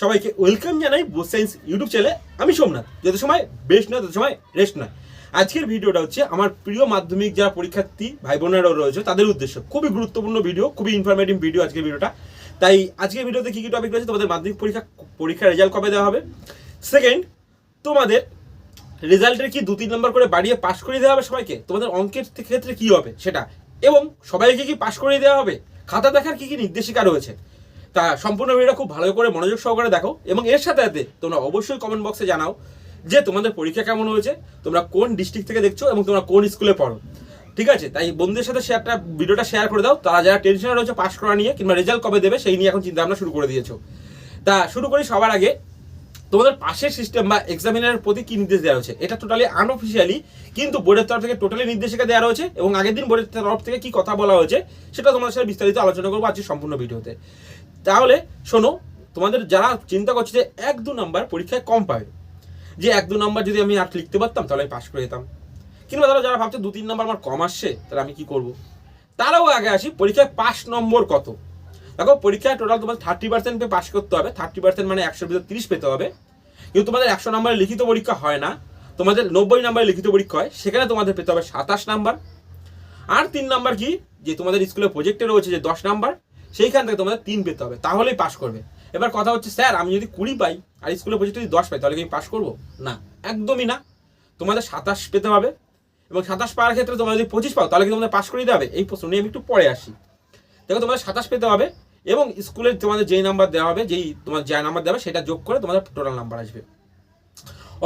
সবাইকে ওয়েলকাম জানাই Bose science YouTube চ্যানেলে। আমি সোমনাথ। যত সময় বেস্ট নয়, তত সময় রেস্ট নয়। আজকের ভিডিওটা হচ্ছে আমার প্রিয় মাধ্যমিক যারা পরীক্ষার্থী ভাই বোনেরাও রয়েছে, তাদের উদ্দেশ্য। খুবই গুরুত্বপূর্ণ ভিডিও, খুবই ইনফরমেটিভ ভিডিও আজকের ভিডিওটা। তাই আজকের ভিডিওতে কী কী টপিক রয়েছে তোমাদের মাধ্যমিক পরীক্ষা, পরীক্ষার রেজাল্ট কবে দেওয়া হবে? সেকেন্ড তোমাদের রেজাল্টের কি দু তিন নম্বর করে বাড়িয়ে পাশ করিয়ে দেওয়া হবে সবাইকে? তোমাদের অঙ্কের ক্ষেত্রে কি হবে সেটা? এবং সবাইকে কি পাশ করিয়ে দেওয়া হবে? খাতা দেখার কি কি নির্দেশিকা রয়েছে? তা সম্পূর্ণ ভিডিওটা খুব ভালো করে মনোযোগ সহকারে দেখো এবং এর সাথে সাথে তোমরা অবশ্যই কমেন্ট বক্সে জানাও যে তোমাদের পরীক্ষা কেমন হয়েছে, তোমরা কোন ডিস্ট্রিক্ট থেকে দেখছ এবং তোমরা কোন স্কুলে পড়ো। ঠিক আছে? তাই বন্ধুদের সাথে শেয়ারটা ভিডিওটা শেয়ার করে দাও। তারা যারা টেনশনে রয়েছে পাশ করা নিয়ে কিংবা রেজাল্ট কবে দেবে সেই নিয়ে এখন চিন্তা ভাবনা শুরু করে দিয়েছ। তা শুরু করি সবার আগে। তোমাদের পাশের সিস্টেম বা এক্সামিনারের প্রতি কি নির্দেশ দেওয়া হয়েছে? এটা টোটালি আনঅফিসিয়ালি কিন্তু বোর্ডের তরফ থেকে টোটালি নির্দেশিকা দেওয়া রয়েছে এবং আগের দিন বোর্ডের তরফ থেকে কি কথা বলা হয়েছে সেটা তোমাদের সাথে বিস্তারিত আলোচনা করব আজকে সম্পূর্ণ ভিডিওতে। তাহলে শোনো, তোমাদের যারা চিন্তা করছে যে এক দু নাম্বার পরীক্ষায় কম পাবে, যে এক দু নাম্বার যদি আমি আর লিখতে পারতাম, তাহলে আমি পাশ করে যেতাম। কিংবা তারা যারা ভাবছে দু তিন নাম্বার আমার কম আসছে, তাহলে আমি কি করব? তারাও আগে আসি, পরীক্ষায় পাস নম্বর কত? দেখো, পরীক্ষায় টোটাল তোমাদের থার্টি পার্সেন্ট পে পাস করতে হবে থার্টি পার্সেন্ট মানে একশোর ভিতরে তিরিশ পেতে হবে। কিন্তু তোমাদের একশো নাম্বারের লিখিত পরীক্ষা হয় না, তোমাদের নব্বই নাম্বারের লিখিত পরীক্ষা হয়, সেখানে তোমাদের পেতে হবে সাতাশ নাম্বার। আর তিন নাম্বার কি? যে তোমাদের স্কুলে প্রজেক্টে রয়েছে যে দশ নাম্বার সেইখান থেকে তোমাদের তিন পেতে হবে, তাহলেই পাশ করবে। এবার কথা হচ্ছে, স্যার, আমি যদি কুড়ি পাই আর স্কুলে প্রজেক্টে যদি দশ পাই, তাহলে কি আমি পাস করব? না, একদমই না। তোমাদের সাতাশ পেতে হবে এবং সাতাশ পাওয়ার ক্ষেত্রে তোমরা যদি পঁচিশ পাও, তাহলে কি তোমাদের পাশ করে দিতে হবে? এই প্রশ্ন নিয়ে আমি একটু পরে আসি। দেখো, তোমাদের সাতাশ পেতে হবে এবং স্কুলে তোমাদের যেই নাম্বার দেওয়া হবে, যেই তোমার যা নাম্বার দেওয়া হবে, সেটা যোগ করে তোমাদের টোটাল নাম্বার আসবে।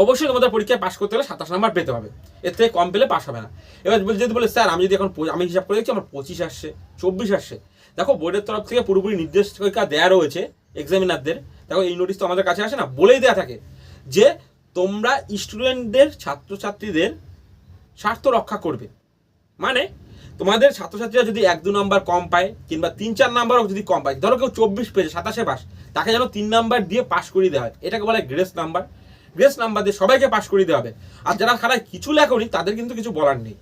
অবশ্যই তোমাদের পরীক্ষায় পাশ করতে হলে সাতাশ নাম্বার পেতে হবে। এর থেকে কম পেলে পাশ হবে না। এবার যদি বলে, স্যার, আমি যদি এখন আমি হিসাব করে দেখছি, আমার পঁচিশ আসছে, চব্বিশ আসছে। দেখো বোর্ডের তরফ থেকে পুরোপুরি নির্দেশিকা দেওয়া রয়েছে এক্সামিনারদের দেখো এই নোটিশ তো আমাদের কাছে আসে না, বলেই দেওয়া থাকে যে তোমরা স্টুডেন্টদের ছাত্রছাত্রীদের স্বার্থ রক্ষা করবে। মানে তোমাদের ছাত্রছাত্রীরা যদি এক, দু নাম্বার কম পায় কিংবা তিন, চার নাম্বারও যদি কম পায়, ধরো কেউ চব্বিশ পেয়েছে, সাতাশে পাস তাকে যেন তিন নাম্বার দিয়ে পাস করিয়ে দেওয়া হয়। এটাকে বলে গ্রেস নাম্বার গ্রেস নাম্বার দিয়ে সবাইকে পাস করিয়ে দেওয়া হবে। আর যারা খারাপ কিছু লেখনি, তাদের কিন্তু কিছু বলার নেই।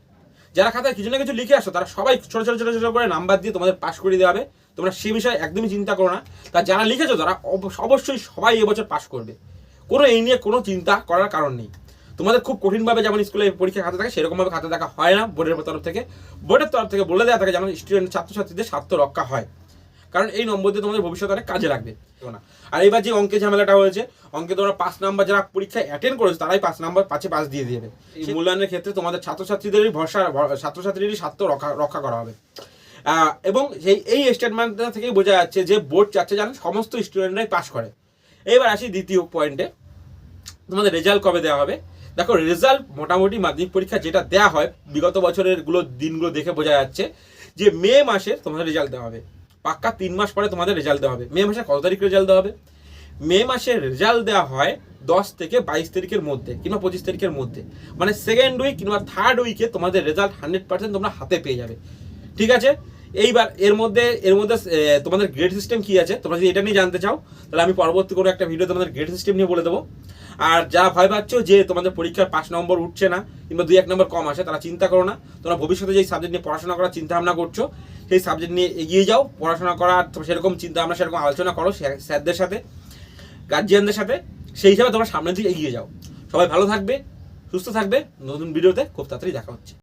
যারা খাতায় কিছু না কিছু লিখে আসো, তারা সবাই ছোট ছোট ছোট ছোট করে নাম্বার দিয়ে তোমাদের পাশ করিয়ে দেওয়া হবে। তোমরা সে বিষয়ে একদমই চিন্তা করো না। তা যারা লিখেছো, তারা অব- অবশ্যই সবাই এবছর পাশ করবে। কোনো এই নিয়ে কোনো চিন্তা করার কারণ নেই। তোমাদের খুব কঠিনভাবে যেমন স্কুলে পরীক্ষা খাতা থাকে, সেরকমভাবে খাতা দেখা হয় না বোর্ডের তরফ থেকে। বোর্ডের তরফ থেকে বলে দেওয়া থাকে যেমন স্টুডেন্ট ছাত্রছাত্রীদের স্বার্থ রক্ষা হয়। কারণ এই নম্বর দিয়ে তোমাদের ভবিষ্যতে অনেক কাজে লাগবে। না। আর এবার যে অঙ্কে ঝামেলাটা হয়েছে অঙ্কে তোমরা পাঁচ নাম্বার যারা পরীক্ষায় অ্যাটেন্ড করেছে তারাই পাঁচ নাম্বার পাঁচে পাস দিয়ে দেবে। এই মূল্যায়নের ক্ষেত্রে তোমাদের ছাত্রছাত্রীদেরই ভরসা ছাত্রছাত্রীদেরই স্বার্থ রক্ষা রক্ষা করা হবে। এবং সেই এই স্টেটমেন্টটা থেকেই বোঝা যাচ্ছে যে বোর্ড চাচ্ছে যেন সমস্ত স্টুডেন্টরাই পাস করে। এবার আসি দ্বিতীয় পয়েন্টে তোমাদের রেজাল্ট কবে দেওয়া হবে? দেখো রেজাল্ট মোটামুটি মাধ্যমিক পরীক্ষা যেটা দেওয়া হয় বিগত বছরেরগুলো দিনগুলো দেখে বোঝা যাচ্ছে যে মে মাসে তোমাদের রেজাল্ট দেওয়া হবে। পাক্কা তিন মাস পরে তোমাদের রেজাল্ট দেওয়া হবে। মে মাসে কত তারিখ রেজাল্ট দেওয়া হবে? মে মাসে রেজাল্ট দেওয়া হয় দশ থেকে বাইশ তারিখের মধ্যে কিংবা পঁচিশ তারিখের মধ্যে। মানে সেকেন্ড উইক কিংবা থার্ড উইকে তোমাদের রেজাল্ট হান্ড্রেড পার্সেন্ট তোমরা হাতে পেয়ে যাবে। ঠিক আছে? এইবার এর মধ্যে এর মধ্যে তোমাদের গ্রেড সিস্টেম কি আছে? তোমরা যদি এটা নিয়ে জানতে চাও, তাহলে আমি পরবর্তী কোনো একটা ভিডিও তোমাদের গ্রেড সিস্টেম নিয়ে বলে দেবো। আর যারা ভয় পাচ্ছ যে তোমাদের পরীক্ষার পাঁচ নম্বর উঠছে না, কিংবা দুই এক নম্বর কম আসে, তারা চিন্তা করো না। তোমরা ভবিষ্যতে যেই সাবজেক্ট নিয়ে পড়াশোনা করার চিন্তা ভাবনা করছ, সেই সাবজেক্ট নিয়ে এগিয়ে যাও। পড়াশোনা করার সেরকম চিন্তা ভাবনা, সেরকম আলোচনা করো স্যার- স্যারদের সাথে গার্জিয়ানদের সাথে। সেই হিসাবে তোমরা সামনের দিকে এগিয়ে যাও। সবাই ভালো থাকবে, সুস্থ থাকবে। নতুন ভিডিওতে খুব তাড়াতাড়ি দেখা হচ্ছে।